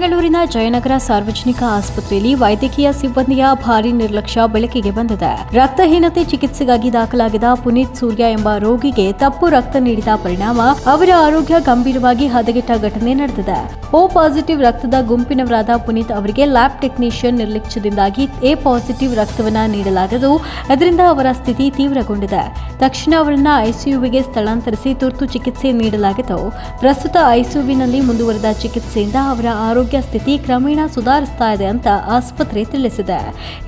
ಬೆಂಗಳೂರಿನ ಜಯನಗರ ಸಾರ್ವಜನಿಕ ಆಸ್ಪತ್ರೆಯಲ್ಲಿ ವೈದ್ಯಕೀಯ ಸಿಬ್ಬಂದಿಯ ಭಾರಿ ನಿರ್ಲಕ್ಷ್ಯ ಬೆಳಕಿಗೆ ಬಂದಿದೆ. ರಕ್ತಹೀನತೆ ಚಿಕಿತ್ಸೆಗಾಗಿ ದಾಖಲಾಗಿದ್ದ ಪುನೀತ್ ಸೂರ್ಯ ಎಂಬ ರೋಗಿಗೆ ತಪ್ಪು ರಕ್ತ ನೀಡಿದ ಪರಿಣಾಮ, ಅವರ ಆರೋಗ್ಯ ಗಂಭೀರವಾಗಿ ಹದಗೆಟ್ಟ ಘಟನೆ ನಡೆದಿದೆ. ಓ ಪಾಸಿಟಿವ್ ರಕ್ತದ ಗುಂಪಿನವರಾದ ಪುನೀತ್ ಅವರಿಗೆ ಲ್ಯಾಬ್ ಟೆಕ್ನಿಷಿಯನ್ ನಿರ್ಲಕ್ಷ್ಯದಿಂದಾಗಿ ಎ ಪಾಸಿಟಿವ್ ರಕ್ತವನ್ನ ನೀಡಲಾಗದು. ಅದರಿಂದ ಅವರ ಸ್ಥಿತಿ ತೀವ್ರಗೊಂಡಿದೆ. ತಕ್ಷಣ ಅವರನ್ನ ಐಸಿಯುವಿಗೆ ಸ್ಥಳಾಂತರಿಸಿ ತುರ್ತು ಚಿಕಿತ್ಸೆ ನೀಡಲಾಗಿತ್ತು. ಪ್ರಸ್ತುತ ಐಸಿಯುವಿನಲ್ಲಿ ಮುಂದುವರೆದ ಚಿಕಿತ್ಸೆಯಿಂದ ಅವರ ಆರೋಗ್ಯ ಸ್ಥಿತಿ ಕ್ರಮೇಣ ಸುಧಾರಿಸ್ತಾ ಇದೆ ಅಂತ ಆಸ್ಪತ್ರೆ ತಿಳಿಸಿದೆ.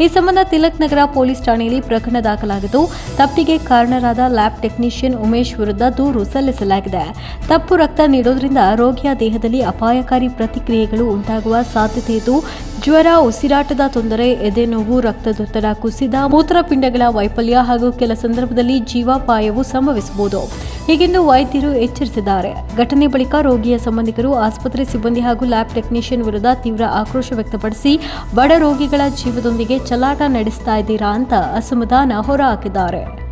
ಈ ಸಂಬಂಧ ತಿಲಕ್ ನಗರ ಪೊಲೀಸ್ ಠಾಣೆಯಲ್ಲಿ ಪ್ರಕರಣ ದಾಖಲಾಗಿದ್ದು, ತಪ್ಪಿಗೆ ಕಾರಣರಾದ ಲ್ಯಾಬ್ ಟೆಕ್ನಿಷಿಯನ್ ಉಮೇಶ್ ವಿರುದ್ಧ ದೂರು ಸಲ್ಲಿಸಲಾಗಿದೆ. ತಪ್ಪು ರಕ್ತ ನೀಡೋದ್ರಿಂದ ರೋಗಿಯ ದೇಹದಲ್ಲಿ ಅಪಾಯಕಾರಿ ಪ್ರತಿಕ್ರಿಯೆಗಳು ಉಂಟಾಗುವ ಸಾಧ್ಯತೆ ಇದ್ದು, ಜ್ವರ, ಉಸಿರಾಟದ ತೊಂದರೆ ಎದೆನೋವು ರಕ್ತದೊತ್ತಡ ಕುಸಿದ ಮೂತ್ರಪಿಂಡಗಳ ವೈಫಲ್ಯ ಹಾಗೂ ಕೆಲ ಸಂದರ್ಭದಲ್ಲಿ ಜೀವಾಪಾಯವು ಸಂಭವಿಸಬಹುದು. ಹೀಗೆಂದು ವೈದ್ಯರು ಎಚ್ಚರಿಸಿದ್ದಾರೆ. ಘಟನೆ ಬಳಿಕ ರೋಗಿಯ ಸಂಬಂಧಿಕರು ಆಸ್ಪತ್ರೆ ಸಿಬ್ಬಂದಿ ಹಾಗೂ ಲ್ಯಾಬ್ ಟೆಕ್ನಿಷಿಯನ್ ವಿರುದ್ಧ ತೀವ್ರ ಆಕ್ರೋಶ ವ್ಯಕ್ತಪಡಿಸಿ, ಬಡ ರೋಗಿಗಳ ಜೀವದೊಂದಿಗೆ ಚಲಾಟ ನಡೆಸ್ತಾ ಇದ್ದೀರಾ ಅಂತ ಅಸಮಾಧಾನ ಹೊರಹಾಕಿದ್ದಾರೆ.